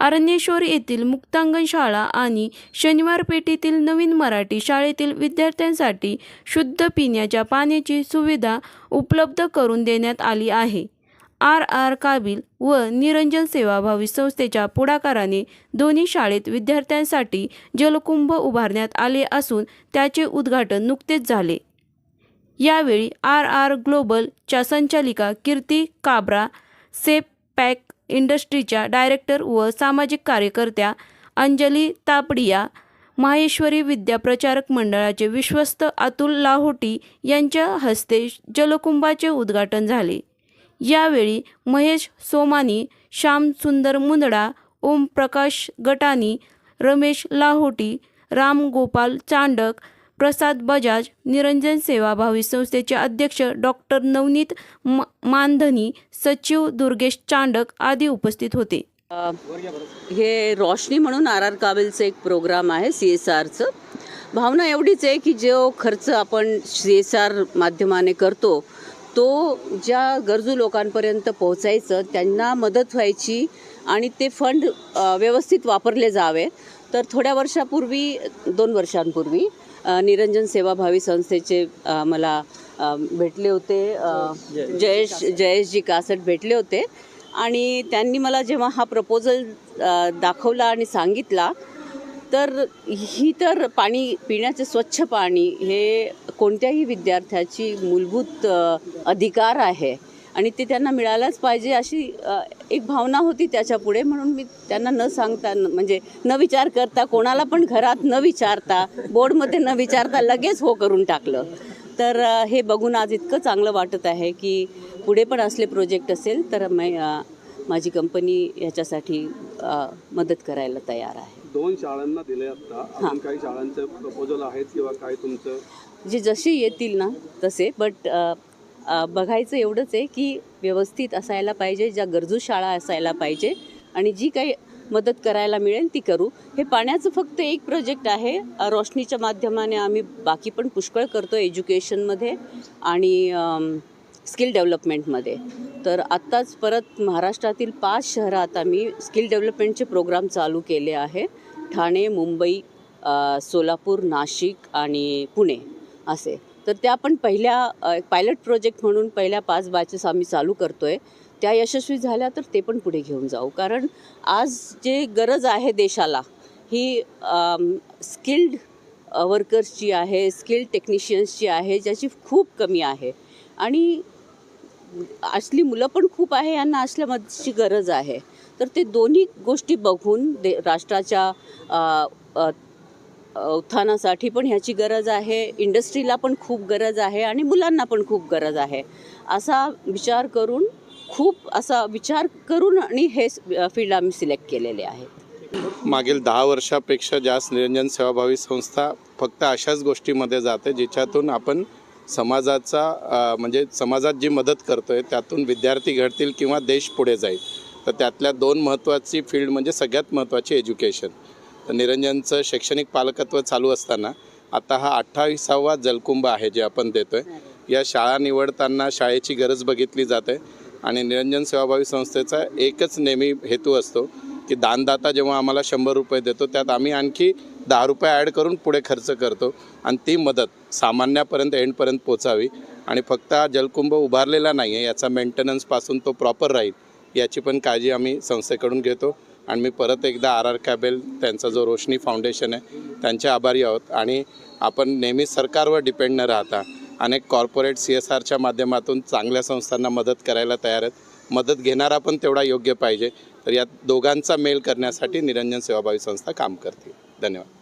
अरण्येश्वर येथील मुक्तांगण शाळा आणि शनिवार पेठेतील नवीन मराठी शाळेतील विद्यार्थ्यांसाठी शुद्ध पिण्याच्या पाण्याची सुविधा उपलब्ध करून देण्यात आली आहे. आर. आर. काबिल व निरंजन सेवाभावी संस्थेच्या पुढाकाराने दोन्ही शाळेत विद्यार्थ्यांसाठी जलकुंभ उभारण्यात आले असून त्याचे उद्घाटन नुकतेच झाले. यावेळी आर. आर. ग्लोबलच्या संचालिका कीर्ती काब्रा सेप पॅक इंडस्ट्रीच्या डायरेक्टर व सामाजिक कार्यकर्त्या अंजली तापडिया माहेश्वरी विद्याप्रचारक मंडळाचे विश्वस्त अतुल लाहोटी यांच्या हस्ते जलकुंभाचे उद्घाटन झाले. यावेळी महेश सोमानी श्याम सुंदर मुंदडा ओमप्रकाश गटानी रमेश लाहोटी राम गोपाल चांडक प्रसाद बजाज निरंजन सेवाभावी संस्थेचे अध्यक्ष डॉक्टर नवनीत म मानधनी सचिव दुर्गेश चांडक आदी उपस्थित होते. हे रोशनी म्हणून आर आर कावेलचं एक प्रोग्राम आहे सी एस आरचं. भावना एवढीच आहे की जो खर्च आपण सी एस आर माध्यमाने करतो तो ज्या गरजू लोकांपर्यंत पोहोचायचं त्यांना मदत व्हायची आणि ते फंड व्यवस्थित वापरले जावे. तर थोड्या वर्षापूर्वी दोन वर्षांपूर्वी निरंजन सेवाभावी संस्थेचे मला भेटले होते. जयेश जयेशजी कासट भेटले होते. आणि त्यांनी मला जेव्हा हा प्रपोजल दाखवला आणि सांगितला तर ही तर पाणी पिण्याचे स्वच्छ पाणी हे कोणत्याही विद्यार्थ्याची मूलभूत अधिकार आहे. आणि ते त्यांना मिळायलाच पाहिजे अशी एक भावना होती त्याच्यापुढे म्हणून मी त्यांना न सांगता म्हणजे न विचार करता कोणाला पण घरात न विचारता बोर्डमध्ये न विचारता लगेच हो करून टाकलं. तर हे बघून आज इतकं चांगलं वाटत आहे की पुढे पण असले प्रोजेक्ट असेल तर माझी कंपनी ह्याच्यासाठी अ, मदत करायला तयार आहे. दोन शाळांना दिले आता. काही शाळांचे प्रपोजल आहेत किंवा काय तुमचं? जे जसे येतील ना तसे बट बघायचं एवढंच आहे की व्यवस्थित असायला पाहिजे ज्या गरजू शाळा असायला पाहिजे आणि जी काही मदत करायला मिळेल ती करू. हे पाण्याचं फक्त एक प्रोजेक्ट आहे. रोशनीच्या माध्यमाने आम्ही बाकी पण पुष्कळ करतो एज्युकेशनमध्ये आणि स्किल डेव्हलपमेंटमध्ये तर आत्ताच परत महाराष्ट्रातील पाच शहरात आम्ही स्किल डेव्हलपमेंटचे प्रोग्राम चालू केले आहे. ठाणे मुंबई सोलापूर नाशिक आणि पुणे असे. तर त्या पण पहिल्या एक पायलट प्रोजेक्ट म्हणून पहिल्या पाच बॅचेस आम्ही चालू करतो आहे त्या यशस्वी झाल्या तर ते पण पुढे घेऊन जाऊ. कारण आज जे गरज आहे देशाला ही स्किल्ड वर्कर्सची आहे स्किल्ड टेक्निशियन्सची आहे ज्याची खूप कमी आहे. आणि असली मुलं पण खूप आहे यांना असल्या मदतीची गरज आहे. तर ते दोन्ही गोष्टी बघून दे राष्ट्राच्या उत्थानासाठी पण ह्याची गरज आहे इंडस्ट्रीला पण खूप गरज आहे आणि मुलांना पण खूप गरज आहे. असा विचार करून खूप असा विचार करून आणि हे फील्ड आम्ही सिलेक्ट केलेले आहेत. मागील दहा वर्षापेक्षा जास्त निरंजन सेवाभावी संस्था फक्त अशाच गोष्टीमध्ये जाते ज्याच्यातून आपण समाजाचा म्हणजे समाजात जी मदत करतोय त्यातून विद्यार्थी घडतील किंवा देश पुढे जाईल. तर त्यातल्या दोन महत्त्वाची फील्ड म्हणजे सगळ्यात महत्त्वाची एज्युकेशन. तर निरंजनचं शैक्षणिक पालकत्व चालू असताना आता हा अठ्ठावीसावा जलकुंभ आहे जे आपण देतोय. या शाळा निवडताना शाळेची गरज बघितली जाते आणि निरंजन सेवाभावी संस्थेचा एकच नेहमी हेतू असतो की दानदाता जेव्हा आम्हाला शंभर रुपये देतो त्यात आम्ही आणखी दहा रुपये ॲड करून पुढे खर्च करतो आणि ती मदत सामान्यापर्यंत एंडपर्यंत पोचावी. आणि फक्त हा जलकुंभ उभारलेला नाही आहे याचा मेंटेनन्सपासून तो प्रॉपर राहील याची पण काळजी आम्ही संस्थेकडून घेतो. आणि मी परत एकदा आर आर कॅबेल त्यांचा जो रोशनी फाउंडेशन आहे त्यांचे आभारी आहोत. आणि आपण नेहमी सरकारवर डिपेंड न राहता अनेक कॉर्पोरेट सी एस आरच्या माध्यमातून चांगल्या संस्थांना मदत करायला तयार आहेत. मदत घेणारा पण तेवढा योग्य पाहिजे. तर या दोघांचा मेल करण्यासाठी निरंजन सेवाभावी संस्था काम करते. धन्यवाद.